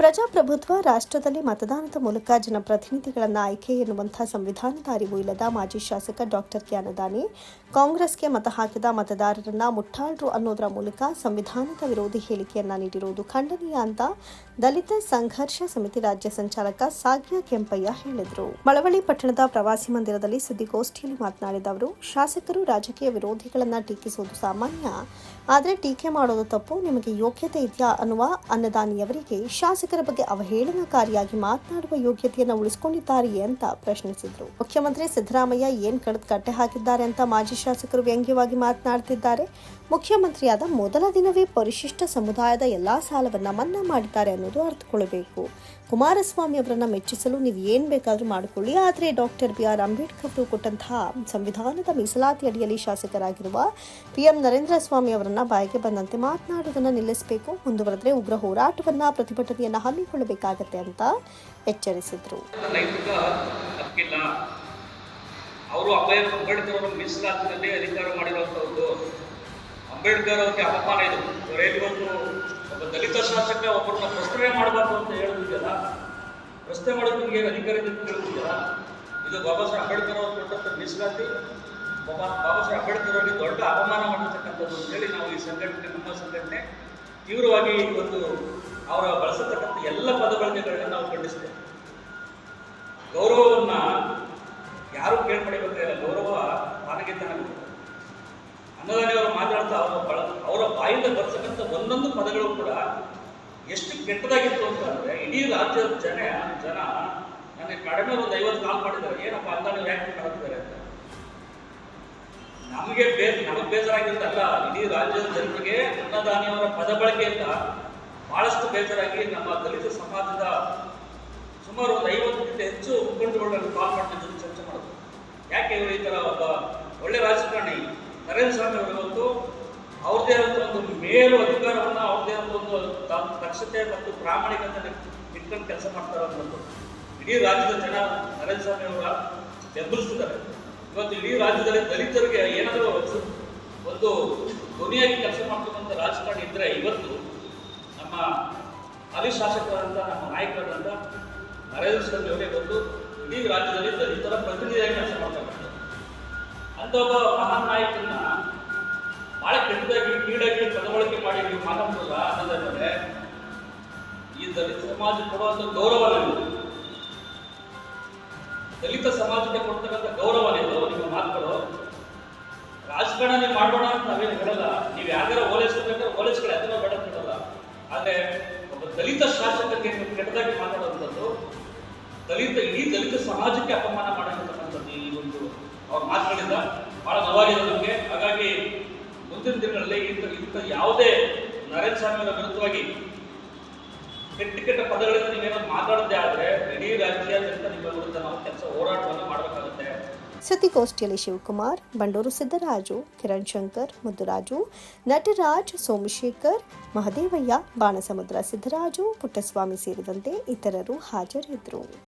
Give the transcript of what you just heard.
ಪ್ರಜಾಪ್ರಭುತ್ವ ರಾಷ್ಟ್ರದಲ್ಲಿ ಮತದಾನದ ಮೂಲಕ ಜನಪ್ರತಿನಿಧಿಗಳನ್ನು ಆಯ್ಕೆ ಎನ್ನುವಂತಹ ಸಂವಿಧಾನದ ಅರಿವು ಇಲ್ಲದ ಮಾಜಿ ಶಾಸಕ ಡಾಕ್ಟರ್ ಜ್ಞಾನದಾನಿ, ಕಾಂಗ್ರೆಸ್ಗೆ ಮತ ಹಾಕಿದ ಮತದಾರರನ್ನ ಮುಟ್ಟಾಳರು ಅನ್ನೋದರ ಮೂಲಕ ಸಂವಿಧಾನದ ವಿರೋಧಿ ಹೇಳಿಕೆಯನ್ನ ನೀಡಿರುವುದು ಖಂಡನೀಯ ಅಂತ ದಲಿತ ಸಂಘರ್ಷ ಸಮಿತಿ ರಾಜ್ಯ ಸಂಚಾಲಕ ಸಾಗ್ಯ ಕೆಂಪಯ್ಯ ಹೇಳಿದರು. ಮಳವಳ್ಳಿ ಪಟ್ಟಣದ ಪ್ರವಾಸಿ ಮಂದಿರದಲ್ಲಿ ಸುದ್ದಿಗೋಷ್ಠಿಯಲ್ಲಿ ಮಾತನಾಡಿದ ಅವರು, ಶಾಸಕರು ರಾಜಕೀಯ ವಿರೋಧಿಗಳನ್ನ ಟೀಕಿಸುವುದು ಸಾಮಾನ್ಯ, ಆದರೆ ಟೀಕೆ ಮಾಡೋದು ತಪ್ಪು, ನಿಮಗೆ ಯೋಗ್ಯತೆ ಇದೆಯಾ ಅನ್ನುವ ಅನ್ನದಾನಿಯವರಿಗೆ ಶಾಸಕರ ಬಗ್ಗೆ ಅವಹೇಳನಕಾರಿಯಾಗಿ ಮಾತನಾಡುವ ಯೋಗ್ಯತೆಯನ್ನು ಉಳಿಸಿಕೊಂಡಿದ್ದಾರೆಯೇ ಅಂತ ಪ್ರಶ್ನಿಸಿದರು. ಮುಖ್ಯಮಂತ್ರಿ ಸಿದ್ದರಾಮಯ್ಯ ಏನ್ ಕಳೆದ ಕಟ್ಟೆ ಹಾಕಿದ್ದಾರೆ ಅಂತ ಮಾಜಿ ಶಾಸಕರು ವ್ಯಂಗ್ಯವಾಗಿ ಮಾತನಾಡುತ್ತಿದ್ದಾರೆ ಮುಖ್ಯಮಂತ್ರಿಯಾದ ಮೊದಲ ದಿನವೇ ಪರಿಶಿಷ್ಟ ಸಮುದಾಯದ ಎಲ್ಲಾ ಸಾಲವನ್ನ ಮನ್ನಾ ಮಾಡಿದ್ದಾರೆ ಅನ್ನೋದು ಅರ್ಥಕೊಳ್ಳಬೇಕು ಕುಮಾರಸ್ವಾಮಿ ಅವರನ್ನ ಮೆಚ್ಚಿಸಲು ನೀವು ಏನ್ ಬೇಕಾದ್ರೂ ಮಾಡಿಕೊಳ್ಳಿ. ಆದರೆ ಡಾಕ್ಟರ್ ಬಿ ಆರ್ ಅಂಬೇಡ್ಕರ್ ಅವರು ಕೊಟ್ಟಂತಹ ಸಂವಿಧಾನದ ಮೀಸಲಾತಿ ಅಡಿಯಲ್ಲಿ ಶಾಸಕರಾಗಿರುವ ಪಿ ಎಂ ನರೇಂದ್ರ ಸ್ವಾಮಿ ಅವರನ್ನ ಬಾಯಿಗೆ ಬಂದಂತೆ ಮಾತನಾಡುವುದನ್ನು ನಿಲ್ಲಿಸಬೇಕು. ಮುಂದುವರೆದ್ರೆ ಉಗ್ರ ಹೋರಾಟವನ್ನ, ಪ್ರತಿಭಟನೆಯನ್ನ ಹಮ್ಮಿಕೊಳ್ಳಬೇಕಾಗತ್ತೆ ಅಂತ ಎಚ್ಚರಿಸಿದ್ರು. ಅವರು ಅಭಯ ಅಂಬೇಡ್ಕರ್ ಅವರು ಮೀಸಲಾತಿನಲ್ಲಿ ಅಧಿಕಾರ ಮಾಡಿರುವಂಥದ್ದು ಅಂಬೇಡ್ಕರ್ ಅವರಿಗೆ ಅಪಮಾನ ಇದು. ಒಂದು ಒಬ್ಬ ದಲಿತ ಶಾಸಕ ಒಬ್ಬರನ್ನ ಪ್ರಶ್ನೆ ಮಾಡಬಾರ್ದು ಅಂತ ಹೇಳುವುದಿಲ್ಲ ಪ್ರಶ್ನೆ ಮಾಡೋದು ಏನು ಅಧಿಕಾರ ಇದೆ ಅಂತ ಇದು ಬಾಬಾ ಸಾಹೇಬ್ ಅಂಬೇಡ್ಕರ್ ಅವರು ಕೊಟ್ಟಂಥ ಮೀಸಲಾತಿ ಬಾಬಾ ಬಾಬಾ ಸಾಹೇಬ್ ಅಂಬೇಡ್ಕರ್ ಅವರಿಗೆ ದೊಡ್ಡ ಅಪಮಾನ ಮಾಡಿರ್ತಕ್ಕಂಥದ್ದು ಅಂತೇಳಿ ನಾವು ಈ ಸಂಘಟನೆ, ನಮ್ಮ ಸಂಘಟನೆ ತೀವ್ರವಾಗಿ ಒಂದು ಅವರ ಬಳಸತಕ್ಕಂಥ ಎಲ್ಲ ಪದಬಳಕೆಗಳನ್ನ ನಾವು ಖಂಡಿಸ್ತೇವೆ ಗೌರವವನ್ನ ಯಾರು ಕೇಳ್ಪಡಿಬೇಕಾಗಿಲ್ಲ ಗೌರವ ತಾನಗೆ ತಾನಾಗ ಅನ್ನದಾನಿಯವರು ಮಾತಾಡ್ತಾ ಅವರ ಬಳ, ಅವರ ಬಾಯಿಂದ ಬರ್ತಕ್ಕಂಥ ಒಂದೊಂದು ಪದಗಳು ಕೂಡ ಎಷ್ಟು ಕೆಟ್ಟದಾಗಿತ್ತು ಅಂತ ಅಂದ್ರೆ ಇಡೀ ರಾಜ್ಯದ ಜನ ಜನ ನನಗೆ ಕಡಿಮೆ ಒಂದು ಐವತ್ತು ಕಾಲ್ ಮಾಡಿದ್ದಾರೆ. ಏನಪ್ಪ ಅಂತ ನೀವು ಯಾಕೆ ಮಾಡ್ತಿದ್ದಾರೆ ಅಂತ. ನಮಗೆ ಬೇಸ್, ನಮಗೆ ಬೇಜಾರಾಗಿದ್ದಲ್ಲ ಇಡೀ ರಾಜ್ಯದ ಜನರಿಗೆ ಅನ್ನದಾನಿಯವರ ಪದ ಬಳಕೆಯಿಂದ ಬಹಳಷ್ಟು ಬೇಜಾರಾಗಿ ನಮ್ಮ ದಲಿತ ಸಮಾಜದ ಸುಮಾರು ಒಂದು ಐವತ್ತಕ್ಕಿಂತ ಹೆಚ್ಚು ಮುಖಂಡರುಗಳನ್ನು ಕಾಲ್ ಮಾಡಿದ ಚರ್ಚೆ ಮಾಡೋದು. ಯಾಕೆ ಇವರು ಈ ಥರ ಒಬ್ಬ ಒಳ್ಳೆ ರಾಜಕಾರಣಿ? ನರೇಂದ್ರ ಸ್ವಾಮಿ ಅವರು ಇವತ್ತು ಅವ್ರದೇ ಆದಂಥ ಒಂದು ಮೇಲು ಅಧಿಕಾರವನ್ನು ಅವ್ರದೇ ಆದ ಒಂದು ದಕ್ಷತೆ ಮತ್ತು ಪ್ರಾಮಾಣಿಕತೆ ಇಟ್ಕೊಂಡು ಕೆಲಸ ಮಾಡ್ತಾರೆ ಅನ್ನೋದು ಇಡೀ ರಾಜ್ಯದ ಜನ ನರೇಂದ್ರ ಸ್ವಾಮಿ ಅವರ ಬೆಂಬಲಿಸ್ತಿದ್ದಾರೆ. ಇವತ್ತು ಇಡೀ ರಾಜ್ಯದಲ್ಲಿ ದಲಿತರಿಗೆ ಏನಾದರೂ ಒಂದು- ಒಂದು ಧ್ವನಿಯಾಗಿ ಕೆಲಸ ಮಾಡ್ತಕ್ಕಂಥ ರಾಜಕಾರಣಿ ಇದ್ದರೆ ಇವತ್ತು ನಮ್ಮ ಹಾಲಿ ಶಾಸಕರಾದಂಥ ನಮ್ಮ ನಾಯಕರಾದಂಥ ನರೇಂದ್ರ ಸ್ವಾಮಿ ಅವರೇ ಬಂದು ಇಡೀ ರಾಜ್ಯದಲ್ಲಿ ದಲಿತರ ಪ್ರತಿನಿಧಿಯಾಗಿ ಕೆಲಸ ಮಾಡ್ತಕ್ಕಂಥದ್ದು ಅಂತ ಒಬ್ಬ ಮಹಾನ್ ನಾಯಕನ್ನ ಬಹಳ ಕೆಟ್ಟದಾಗಿ, ಕೀಳಾಗಿ ಪದಬಳಕೆ ಮಾಡಿ ನೀವು ಮಾತಾಡ್ತಲ್ಲ ಅನ್ನೋದಾದ್ರೆ ಈ ದಲಿತ ಸಮಾಜ ಕೊಡುವಂಥ ಗೌರವ ದಲಿತ ಸಮಾಜಕ್ಕೆ ಕೊಡ್ತಕ್ಕಂಥ ಗೌರವ ನೀವು ನಿಮ್ಮ ಮಾತುಗಳು. ರಾಜಕಾರಣ ನೀವು ಮಾಡೋಣ ಅಂತ ನಾವೇನು ಹೇಳಲ್ಲ. ನೀವು ಯಾವ್ದಾರ ಓಲೈಸ್ಬೇಕಾದ್ರೆ ಓಲೈಸ್ಗಳು ಅದನ್ನ ಬೇಡ ಬಿಡಲ್ಲ ಆದರೆ ಒಬ್ಬ ದಲಿತ ನೀವು ಕೆಟ್ಟದಾಗಿ ಮಾತಾಡುವಂಥದ್ದು, ದಲಿತ ಇಡೀ ದಲಿತ ಸಮಾಜಕ್ಕೆ ಅಪಮಾನ ಮಾಡಿರ್ತಕ್ಕಂಥದ್ದು ಈ ಒಂದು ಅವ್ರ ಮಾತುಗಳಿಂದ ಬಹಳ ನೋವಾಗಿದೆ ನಮಗೆ. ಹಾಗಾಗಿ ಮುಂದಿನ ದಿನಗಳಲ್ಲಿ ಇಂಥ ಇಂಥ ಯಾವುದೇ ನರೇಂದ್ರ ಸ್ವಾಮಿಯವರ ವಿರುದ್ಧವಾಗಿ ಕೆಟ್ಟ ಕೆಟ್ಟ ಪದಗಳಿಂದ ನೀವೇನಾದ್ರು ಮಾತಾಡದೇ ಆದರೆ ಇಡೀ ರಾಜ್ಯಾದ್ಯಂತ ನಿಮ್ಮ ವಿರುದ್ಧ ನಾವು ಕೆಲಸ ಹೋರಾಟವನ್ನು ಸುದ್ದಿಗೋಷ್ಠಿಯಲ್ಲಿ ಶಿವಕುಮಾರ್, ಬಂಡೂರು ಸಿದ್ದರಾಜು, ಕಿರಣ್ ಶಂಕರ್, ಮುದ್ದುರಾಜು, ನಟರಾಜ್ ಸೋಮಶೇಖರ್, ಮಹದೇವಯ್ಯ, ಬಾಣಸಮುದ್ರ ಸಿದ್ದರಾಜು, ಪುಟ್ಟಸ್ವಾಮಿ ಸೇರಿದಂತೆ ಇತರರು ಹಾಜರಿದ್ದರು.